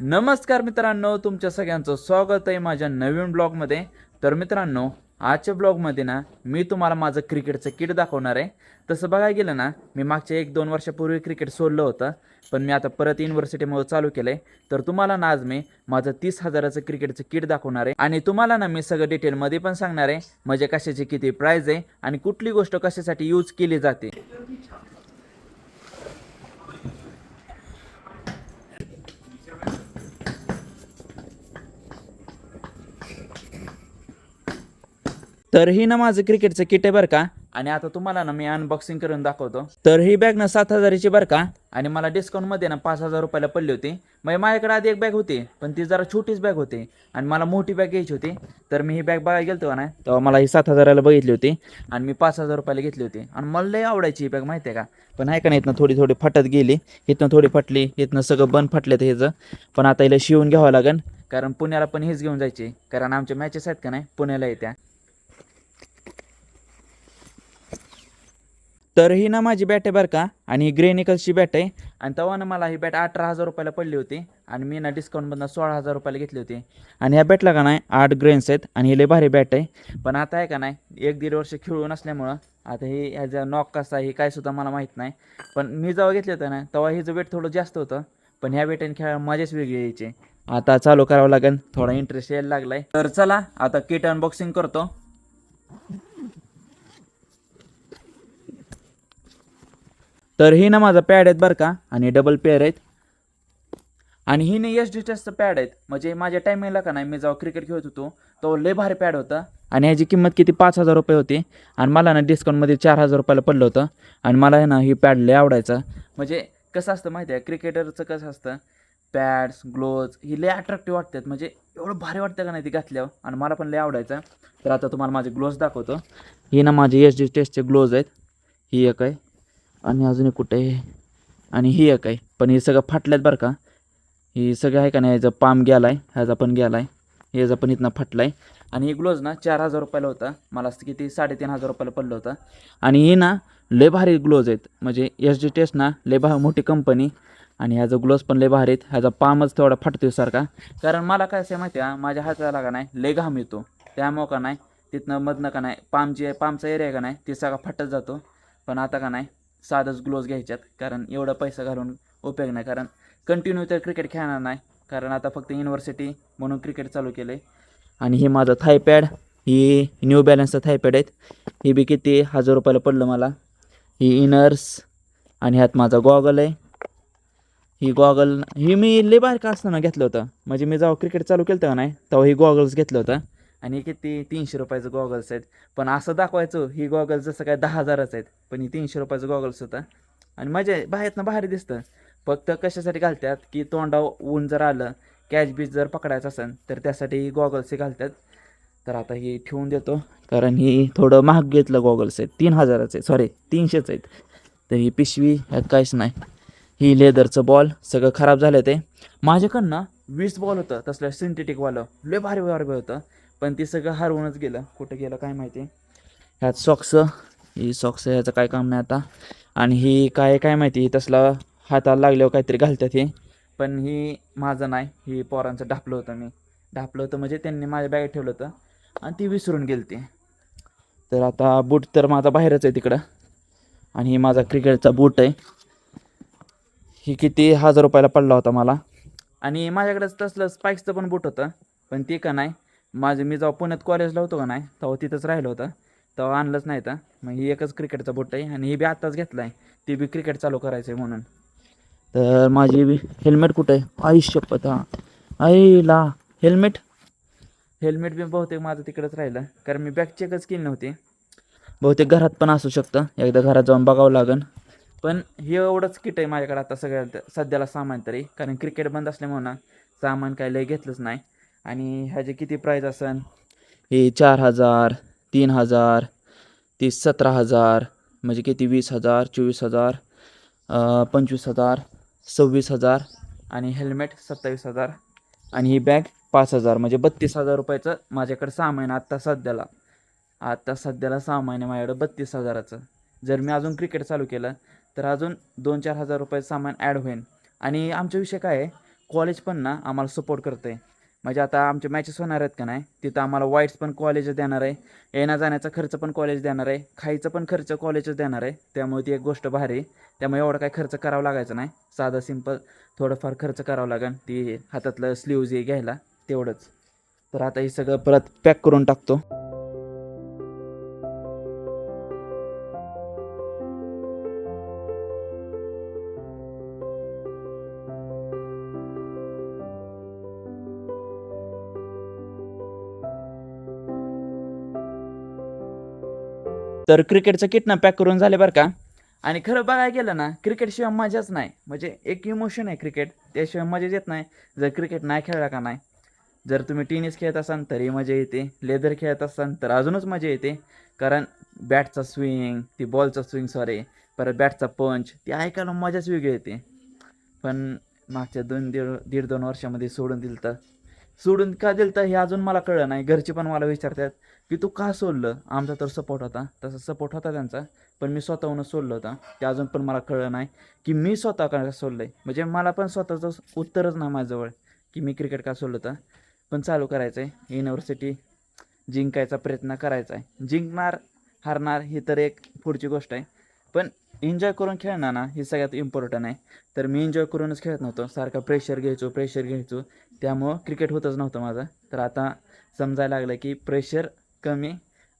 नमस्कार मित्रांनो तुमच्या सगळ्यांचं स्वागत आहे माझ्या नवीन ब्लॉगमध्ये. तर मित्रांनो आजच्या ब्लॉगमध्ये ना मी तुम्हाला माझं क्रिकेटचं किट दाखवणार आहे. तसं बघायला गेलं ना मी मागच्या एक दोन वर्षापूर्वी क्रिकेट सोडलं होतं पण मी आता परत युनिव्हर्सिटीमध्ये चालू केलं आहे तर तुम्हाला ना आज मी माझं तीस हजाराचं क्रिकेटचं किट दाखवणार आहे. आणि तुम्हाला ना मी सगळं डिटेलमध्ये पण सांगणार आहे म्हणजे कशाची किती प्राईज आहे आणि कुठली गोष्ट कशासाठी यूज केली जाते. तर ही ना माझं क्रिकेटचं किट आहे बरं का? आणि आता तुम्हाला ना मी अनबॉक्सिंग करून दाखवतो. तर ही बॅग ना सात हजाराची बरं का? आणि मला डिस्काउंटमध्ये ना पाच हजार रुपयाला पडली होती. मग माझ्याकडे आधी एक बॅग होती पण ती जरा छोटीच बॅग होती. आणि मला मोठी बॅग घ्यायची होती. तर मी ही बॅग बघायला गेलो ना तेव्हा मला ही सात हजाराला बघितली होती. आणि मी पाच हजार रुपयाला घेतली होती. आणि मला लई आवडायची ही बॅग माहिती आहे का? पण आहे का नाही इथनं थोडी थोडी फटत गेली. इथनं थोडी फटली इथनं सगळं बंद फटलं तर ह्याचं पण आता हिला शिवून घ्यावं लागेल कारण पुण्याला पण हेच घेऊन जायची. कारण आमच्या मॅचेस आहेत का नाही? पुण्याला येत्या. तर ही ना माझी बॅट आहे बरं का? आणि ही ग्रे निकल्सची बॅट आहे. आणि तेव्हा ना मला ही बॅट अठरा हजार रुपयाला पडली होती. आणि मी ना डिस्काउंटमधनं सोळा हजार रुपयाला घेतली होती. आणि ह्या बॅटला का नाही आठ ग्रेन्स आहेत. आणि ही लय भारी बॅट आहे. पण आता आहे का नाही एक दीड वर्ष खेळू नसल्यामुळं आता हे ह्याचा नॉक कसा आहे हे काय सुद्धा मला माहीत नाही. पण मी जेव्हा घेतलं होतं ना तेव्हा हिचं वेट थोडं जास्त होतं. पण ह्या बेटाने खेळायला मजाच वेगळी यायची. आता चालू करावं लागेल. थोडा इंटरेस्ट यायला लागलाय. तर चला आता किट अनबॉक्सिंग करतो. तर हे ना माझा पॅड आहेत बरं का आणि डबल पेअर आहेत. आणि ही ना एस डी टेस्टचं पॅड आहेत. म्हणजे माझ्या टायमिंगला का नाही मी जेव्हा क्रिकेट खेळत होतो तो लय भारी पॅड होता. आणि ह्याची किंमत किती? पाच हजार रुपये होती. आणि मला ना डिस्काउंटमध्ये चार हजार रुपयाला पडलं होतं. आणि मला आहे ना ही पॅड लय आवडायचं. म्हणजे कसं असतं माहिती आहे क्रिकेटरचं कसं असतं पॅड्स ग्लोव्ज ही लय अट्रॅक्टिव्ह वाटतात. म्हणजे एवढं भारी वाटतं का नाही ती घातल्यावर? आणि मला पण लय आवडायचं. तर आता तुम्हाला माझे ग्लोव्ज दाखवतो. ही ना माझे एस डी टेस्टचे ग्लोव्ज आहेत. ही एक आहे. आणि अजून एक कुठे आणि ही एक आहे. पण हे सगळं फाटल्यात बरं का. ही सगळं आहे का नाही ह्याचा पाम गेला आहे ह्याचा पण गेला आहे ह्याचा पण इथनं फाटला आहे आणि हे ग्लोज ना चार हजार रुपयाला होता. मला असं किती साडेतीन हजार रुपयाला पडलं होतं. आणि हे ना लय भारी ग्लोज आहेत. म्हणजे एस जी टेस्ट ना लय भा मोठी कंपनी. आणि ह्याचा ग्लोव्ज पण लय भारी आहेत. ह्याचा पामच तेवढा फाटतोय सारखा. कारण मला काय असं माहिती आहे माझ्या हाताला का नाही लय घाम येतो. त्यामुळं का नाही तिथनं मधनं का नाही पाम जी आहे पामचा एरिया का नाही ती सगळा फाटत जातो. पण आता का नाही साधंच ग्लोव्ज घ्यायच्यात कारण एवढा पैसा घालून उपयोग नाही. कारण कंटिन्यू तर क्रिकेट खेळणार नाही कारण आता फक्त युनिव्हर्सिटी म्हणून क्रिकेट चालू केलं आहे आणि हे माझं थायपॅड ही न्यू बॅलन्सचं थायपॅड आहेत. ही बी किती हजार रुपयाला पडलं मला. ही इनर्स आणि ह्यात माझा गॉगल आहे. ही गॉगल ही मी लय बारका असताना घेतलं होतं. म्हणजे मी जेव्हा क्रिकेट चालू केलं होतं नाही तेव्हा ही गॉगल्स घेतलं होतं. आणि किती तीनशे रुपयाचं गॉगल्स आहेत. पण असं दाखवायचं ही गॉगल्स जसं काय दहा हजाराचं आहेत पण ही तीनशे रुपयाचं गॉगल्स होतं. आणि मजा बाहेरनं बाहेर दिसतं. फक्त कशासाठी घालतात की तोंडा ऊन जर आलं कॅच बीच जर पकडायचं असेल तर त्यासाठी ही गॉगल्स घालतात. तर आता ही ठेवून देतो कारण ही थोडं महाग घेतलं गॉगल्स आहेत. तीन हजाराचे सॉरी तीनशेच आहेत. तर ही पिशवी ह्यात काहीच नाही. ही लेदरचं बॉल सगळं खराब झालं ते. माझ्याकडनं वीस बॉल होतं तसलं सिंथेटिकवालं लय भारी भारी होतं. पण ते सगळं हरवूनच गेलं. कुठं गेलं काय माहिती? ह्यात सॉक्स ही सॉक्स ह्याचं काय काम नाही आता. आणि ही काय काय माहिती ही तसला हाताला लागल्यावर काहीतरी घालतात हे. पण ही माझं नाही ही पोरांचं ढापलं होतं मी. ढापलं होतं म्हणजे त्यांनी माझ्या बॅगेत ठेवलं होतं आणि ती विसरून गेली ती. तर आता बूट तर माझा बाहेरच आहे तिकडं. आणि ही माझा क्रिकेटचा बूट आहे. ही किती हजार रुपयाला पडला होता मला. आणि माझ्याकडंच तसलं स्पाईक्सचं पण बूट होतं. पण ते का नाही? माझं मी जेव्हा पुण्यात कॉलेजला होतो का नाही तेव्हा तिथंच राहिलं होतं. तेव्हा आणलंच नाही तर. मग ही एकच क्रिकेटचा बूट आहे आणि ही बी आत्ताच घेतला आहे ती बी क्रिकेट चालू करायचं आहे म्हणून. तर माझी बी हेल्मेट कुठं आहे? आई शपथ हा. आईला. हेल्मेट? हेल्मेट बी बहुतेक माझं तिकडंच राहिलं. कारण मी बॅग चेकच केली नव्हती. बहुतेक घरात पण असू शकतं. एकदा घरात जाऊन बघावं लागेल पण हे एवढंच किट आहे माझ्याकडे आता सगळ्यात सध्याला सामान तरी. कारण क्रिकेट बंद असल्यामुळं सामान काय लय घेतलंच नाही. आणि ह्याचे किती प्राईज असन? हे चार हजार तीन हजार तीस सतरा हजार म्हणजे किती? वीस हजार चोवीस हजार पंचवीस हजार सव्वीस हजार आणि हेल्मेट सत्तावीस हजार आणि ही बॅग पाच हजार म्हणजे बत्तीस हजार रुपयाचं माझ्याकडे सहा आहे आत्ता सध्याला. आत्ता सध्याला सहा महिने माझ्याकडे बत्तीस हजाराचं. जर मी अजून क्रिकेट चालू केलं तर अजून दोन चार हजार रुपयाचं सामान ॲड होईल आणि आमचा विषय काय आहे? कॉलेज पण ना आम्हाला सपोर्ट करतं आहे म्हणजे आता आमच्या मॅचेस होणार आहेत का नाही? तिथं आम्हाला वाईट्स पण कॉलेज देणार आहे. येण्या जाण्याचा खर्च पण कॉलेज देणार आहे. खायचं पण खर्च कॉलेजच देणार आहे. त्यामुळे ती एक गोष्ट भारी आहे. त्यामुळे एवढा काही खर्च करावा लागायचा नाही. साधा सिंपल थोडंफार खर्च करावा लागेल ती हातातलं स्लीव्ज घ्यायला. तेवढंच. तर आता हे सगळं परत पॅक करून टाकतो. तर क्रिकेटचं किट ना पॅक करून झाले बरं का. आणि खरं बघायला गेलं ना क्रिकेटशिवाय मजाच नाही. म्हणजे एक इमोशन आहे क्रिकेट त्याशिवाय मजाच येत नाही. जर क्रिकेट नाही खेळला का नाही जर तुम्ही टेनिस खेळत असाल तरी मजा येते लेदर खेळत असाल तर अजूनच मजा येते. कारण बॅटचा स्विंग ती बॉलचा स्विंग सॉरी परत बॅटचा पंच ती ऐकायला मजाच वेगळी येते. पण मागच्या दोन दीड दीड दोन वर्षामध्ये सोडून दिलं तर सोडून का दिलं तर हे अजून मला कळलं नाही. घरचे पण मला विचारतात की तू का सोडलं? आमचा तर सपोर्ट होता. तसा सपोर्ट होता त्यांचा. पण मी स्वतःहूनच सोडलं होतं. ते अजून पण मला कळलं नाही की मी स्वतः का सोडलं आहे म्हणजे मला पण स्वतःचं उत्तरच नाही माझ्याजवळ की मी क्रिकेट का सोडलं होतं. पण चालू करायचं आहे युनिव्हर्सिटी जिंकायचा प्रयत्न करायचा आहे जिंकणार हारणार ही तर एक पुढची गोष्ट आहे. पण एन्जॉय करून खेळणार ना हे सगळ्यात इम्पॉर्टंट आहे. तर मी एन्जॉय करूनच खेळत नव्हतो. सारखा प्रेशर घ्यायचो प्रेशर घ्यायचो. त्यामुळं क्रिकेट होतच नव्हतं माझं. तर आता समजायला लागलं की प्रेशर कमी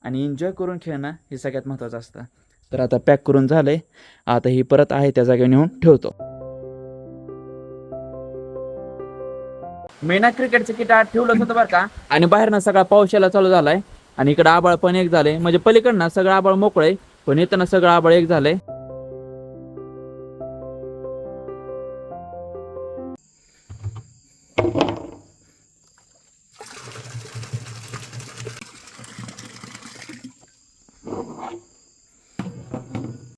आणि एन्जॉय करून खेळणं हे सगळ्यात महत्त्वाचं असतं. तर आता पॅक करून झालं आहे आता ही परत आहे त्या जागेवर नेऊन ठेवतो. मी ना क्रिकेटचं किट आत ठेवलं होतं बरं का? आणि बाहेरनं सगळा पाऊस यायला चालू झालाय. आणि इकडं आबाळ पण एक झालंय. म्हणजे पलीकडनं सगळं आबाळ मोकळं आहे पण इथं सगळं आबाळ एक झालंय.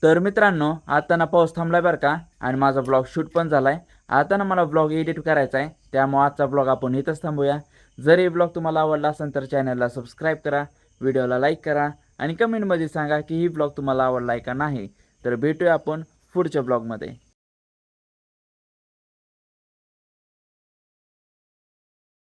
तर मित्रांनो आता ना पाऊस थांबलाय बरं का? आणि माझा ब्लॉग शूट पण झालाय. आता ना मला ब्लॉग एडिट करायचा आहे. त्यामुळे आजचा ब्लॉग आपण इथंच थांबूया. जर हे ब्लॉग तुम्हाला आवडला असेल तर चॅनलला सबस्क्राईब करा व्हिडिओला लाईक करा आणि कमेंटमध्ये सांगा की ही ब्लॉग तुम्हाला आवडला आहे का नाही. तर भेटूया आपण पुढच्या ब्लॉगमध्ये